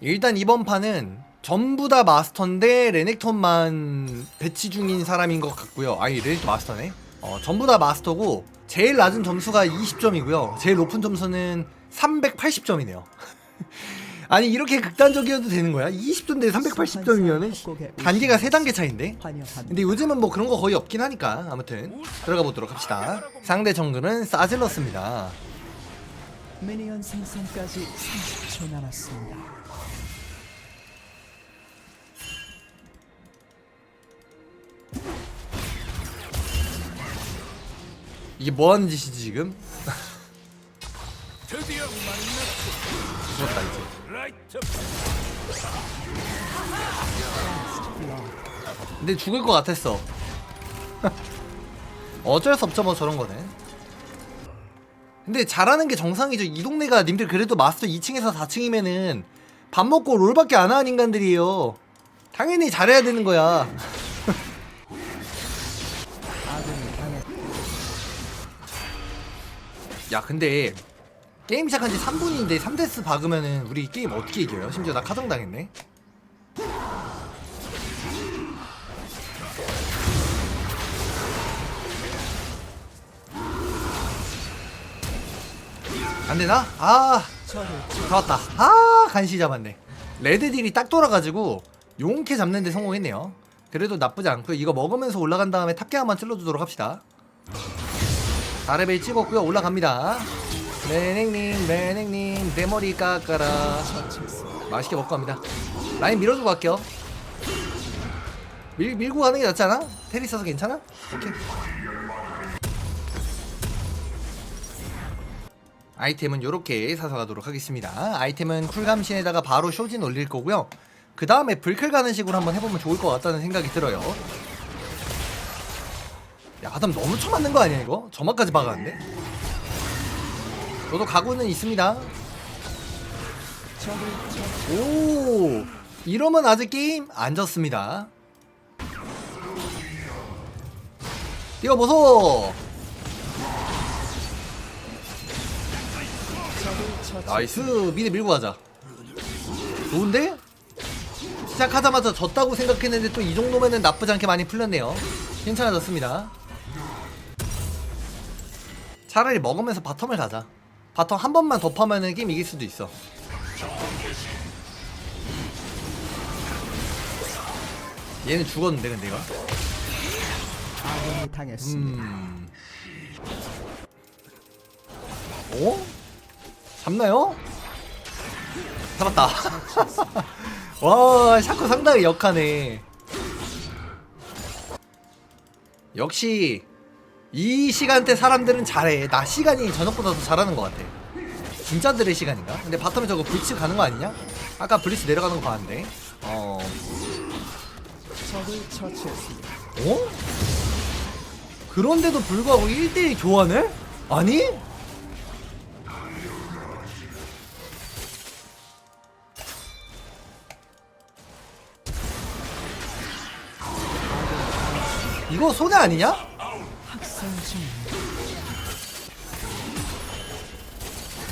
일단 이번 판은 전부 다 마스터인데 레넥톤만 배치 중인 사람인 것 같고요. 아니 레넥톤 마스터네. 어, 전부 다 마스터고 제일 낮은 점수가 20점이고요. 제일 높은 점수는 380점이네요. 아니 이렇게 극단적이어도 되는 거야? 20점 대 380점이면은 단계가 3단계 차인데? 근데 요즘은 뭐 그런 거 거의 없긴 하니까 아무튼 들어가 보도록 합시다. 상대 정글은 사질러스입니다. 미니언 생성까지 30초 남았습니다. 이게 뭐 하는 짓이지 지금? 죽었다 이제. 근데 죽을 것 같았어. 어쩔 수 없죠 뭐 저런 거는. 근데 잘하는 게 정상이죠. 이 동네가 님들 그래도 마스터 2층에서 4층이면은 밥 먹고 롤밖에 안 하는 인간들이에요. 당연히 잘해야 되는 거야. 야 근데 게임 시작한 지 3분인데 3데스 박으면은 우리 게임 어떻게 이겨요? 심지어 나 카정 당했네. 안 되나? 아, 저를 다 왔다. 아, 간시 잡았네. 레드 딜이 딱 돌아가지고 용케 잡는데 성공했네요. 그래도 나쁘지 않고요. 이거 먹으면서 올라간 다음에 탑계 한번 찔러주도록 합시다. 4레벨 찍었고요. 올라갑니다. 매냉님, 매냉님, 내 머리 깎아라. 맛있게 먹고 갑니다. 라인 밀어주고 갈게요. 밀, 밀고 가는 게 낫지 않아? 테리 있어서 괜찮아? 오케이. 아이템은 이렇게 사서 가도록 하겠습니다. 아이템은 쿨감신에다가 바로 쇼진 올릴 거고요. 그 다음에 불클 가는 식으로 한번 해보면 좋을 것 같다는 생각이 들어요. 야, 아담 너무 쳐맞는 거 아니야 이거? 저만까지 박았는데? 저도 가고는 있습니다. 오 이러면 아직 게임 안 졌습니다 뛰어보소. 나이스 미드 밀고 가자 좋은데? 시작하자마자 졌다고 생각했는데 또 이 정도면은 나쁘지 않게 많이 풀렸네요 괜찮아졌습니다 차라리 먹으면서 바텀을 가자 바텀 한 번만 더 파면은 게임 이길 수도 있어 얘는 죽었는데 근데 이거 아군이 당했습니다. 음. 어? 잡나요? 잡았다. 와, 샤코 상당히 역하네. 역시 이 시간대 사람들은 잘해. 나 시간이 저녁보다 더 잘하는 것 같아. 진짜들의 시간인가? 근데 바텀에 저거 블리츠 가는 거 아니냐? 아까 블리츠 내려가는 거 봤는데. 어. 적을 처치했습니다. 어? 그런데도 불구하고 1대1 교환을? 아니? 이거 손해 아니냐?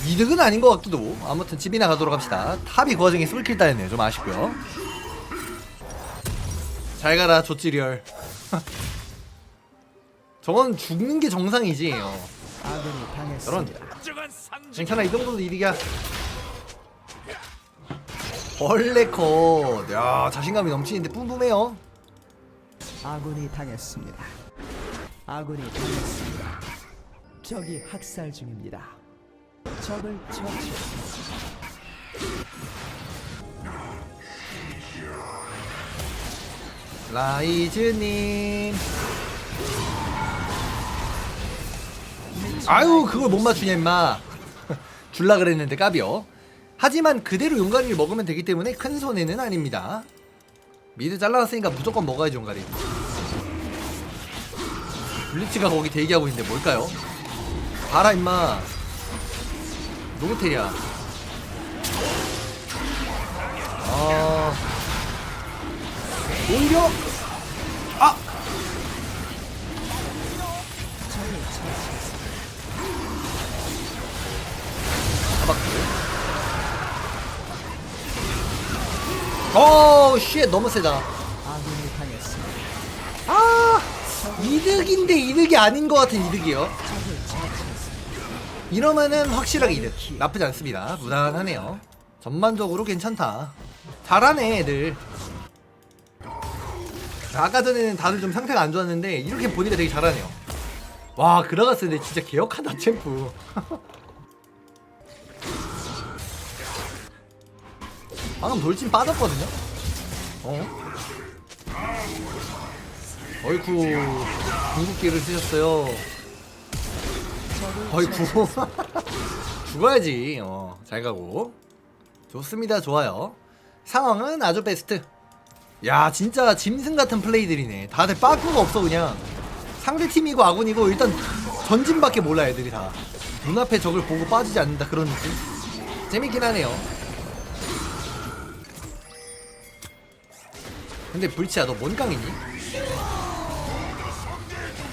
이득은 아닌 것 같기도 아무튼 집이나 가도록 합시다. 탑이 그 와중에 솔킬 따였네요. 좀 아쉽고요. 잘 가라 조찌리얼. 저건 죽는 게 정상이지. 어. 저런. 괜찮아 이 정도도 이득이야. 벌레 컷 야 자신감이 넘치는데 뿜뿜해요. 아군이 당했습니다. 아군이 당했습니다. 적이 학살 중입니다. 적을 처치했습니다. 라이즈님 아유 그걸 못 맞추냐 임마 줄라 그랬는데 까비요 하지만 그대로 용가리를 먹으면 되기 때문에 큰 손해는 아닙니다 미드 잘라놨으니까 무조건 먹어야지 용가리 블리츠가 거기 대기하고 있는데 뭘까요? 봐라 임마. 노텔이야. 아. 오히려 아! 어, 잡았고 어쉣 너무 세다. 이득인데 이득이 아닌 것 같은 이득이요. 이러면은 확실하게 이득. 나쁘지 않습니다. 무난하네요. 전반적으로 괜찮다. 잘하네 애들. 아까 전에는 다들 좀 상태가 안 좋았는데 이렇게 보니까 되게 잘하네요. 와 그라가스 근데 진짜 개혁하다 챔프. 방금 돌진 빠졌거든요? 어? 어이쿠 궁극기를 쓰셨어요. 어이쿠? 죽어야지. 어, 잘 가고. 좋습니다. 좋아요. 상황은 아주 베스트. 야 진짜 짐승 같은 플레이들이네. 다들 빠꾸가 없어 그냥. 상대 팀이고 아군이고 일단 전진밖에 몰라 애들이 다. 눈앞에 적을 보고 빠지지 않는다 그런 느낌? 재밌긴 하네요. 근데 불치야 너 뭔 강이니?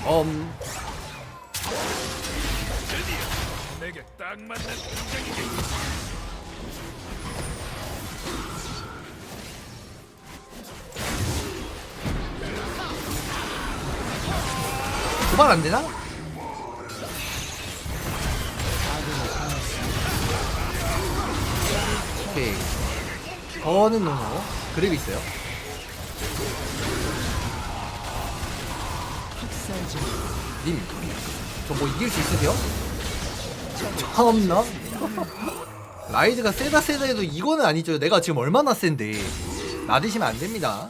음 내게 딱 맞는 등장이게. 도발 안 되나? 오케이. 저는 노노. 그랩 있어요. 님, 저 뭐 이길 수 있으세요? 참나? 라이즈가 세다 세다 해도 이거는 아니죠. 내가 지금 얼마나 센데. 나대시면 안 됩니다.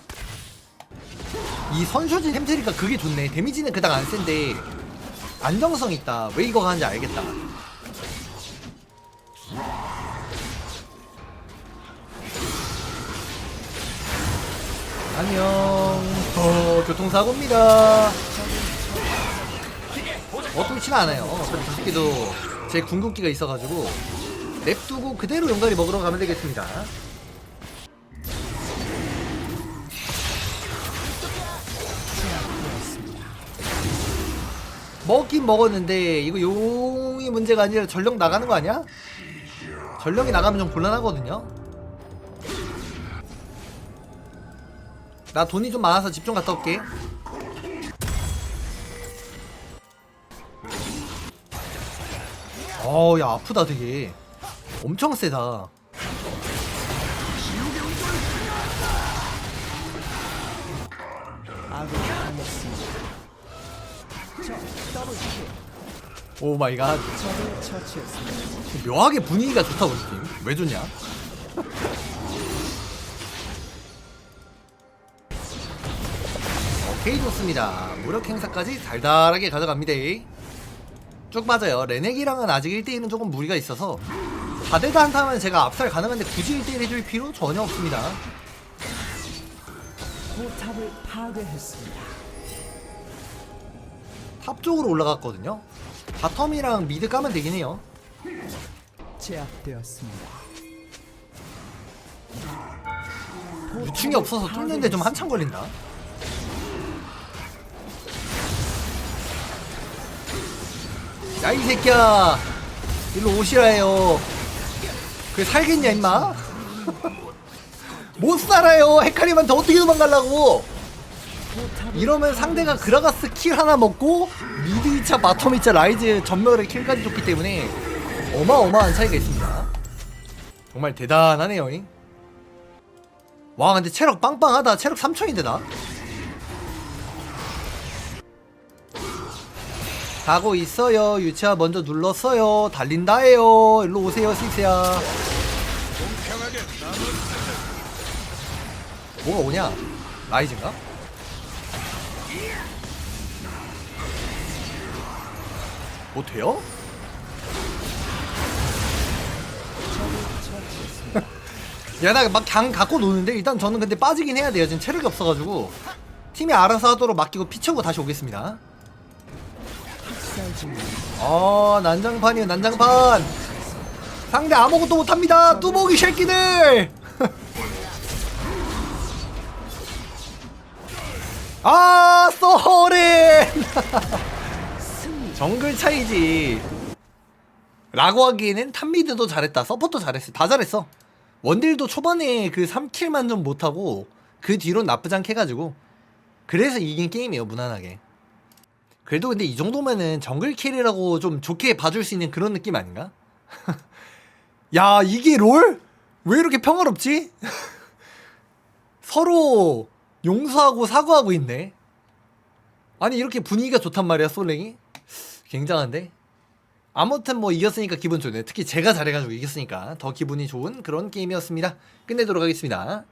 이 선쇼진 템트리가 그게 좋네. 데미지는 그닥 안 센데 안정성 있다. 왜 이거 가는지 알겠다. 안녕. 어, 교통사고입니다. 어떻지는 않아요. 저 새끼도 제 궁극기가 있어가지고 냅두고 그대로 용가리 먹으러 가면 되겠습니다. 먹긴 먹었는데 이거 용이 문제가 아니라 전력 나가는 거 아니야? 전력이 나가면 좀 곤란하거든요. 나 돈이 좀 많아서 집 좀 갔다 올게. 어우 야 아프다 되게. 엄청 세다. 오 마이 갓. 묘하게 분위기가 좋다 우리 팀왜 좋냐? 오케이 좋습니다. 무력 행사까지 달달하게 가져갑니다 쭉 맞아요 레넥이랑은 아직 1대1은 조금 무리가 있어서 4대다 한타면 제가 압살 가능한데 굳이 1대1 해줄 필요 전혀 없습니다 포탑을 파괴했습니다. 탑 쪽으로 올라갔거든요 바텀이랑 미드 까면 되긴 해요 제압되었습니다. 유충이 없어서 뚫는데 좀 한참 걸린다. 야 이 새끼야 일로 오시라요. 그래 살겠냐 임마? 못 살아요. 헤카리한테 어떻게? 포탑을 이러면 상대가 그라가스 킬 하나 먹고 미드 2차 바텀 2차 라이즈 전멸의 킬까지 줬기 때문에 어마어마한 차이가 있습니다. 정말 대단하네요. 잉? 와 근데 체력 빵빵하다. 체력 3천인데 나? 가고 있어요. 유치아 먼저 눌렀어요. 달린다예요. 일로 오세요, 남은 뭐가 오냐? 라이즈인가? 뭐 돼요? 야, 나막강 갖고 노는데 일단 저는 근데 빠지긴 해야 돼요. 지금 체력이 없어가지고 팀이 알아서 하도록 맡기고 피쳐고 다시 오겠습니다. 어, 난장판이에요, 난장판. 상대 아무것도 못합니다. 뚜벅이 새끼들. 아, 소렌. 정글 차이지. 라고 하기에는 탑미드도 잘했다. 서포터 잘했어. 다 잘했어. 원딜도 초반에 그 3킬만 좀 못하고 그 뒤론 나쁘지 않게 해가지고 그래서 이긴 게임이에요 무난하게 그래도 근데 이 정도면은 정글 킬이라고 좀 좋게 봐줄 수 있는 그런 느낌 아닌가? 야 이게 롤? 왜 이렇게 평화롭지? 서로 용서하고 사과하고 있네 아니 이렇게 분위기가 좋단 말이야 솔랭이? 굉장한데? 아무튼 뭐 이겼으니까 기분 좋네 특히 제가 잘해가지고 이겼으니까 더 기분이 좋은 그런 게임이었습니다 끝내도록 하겠습니다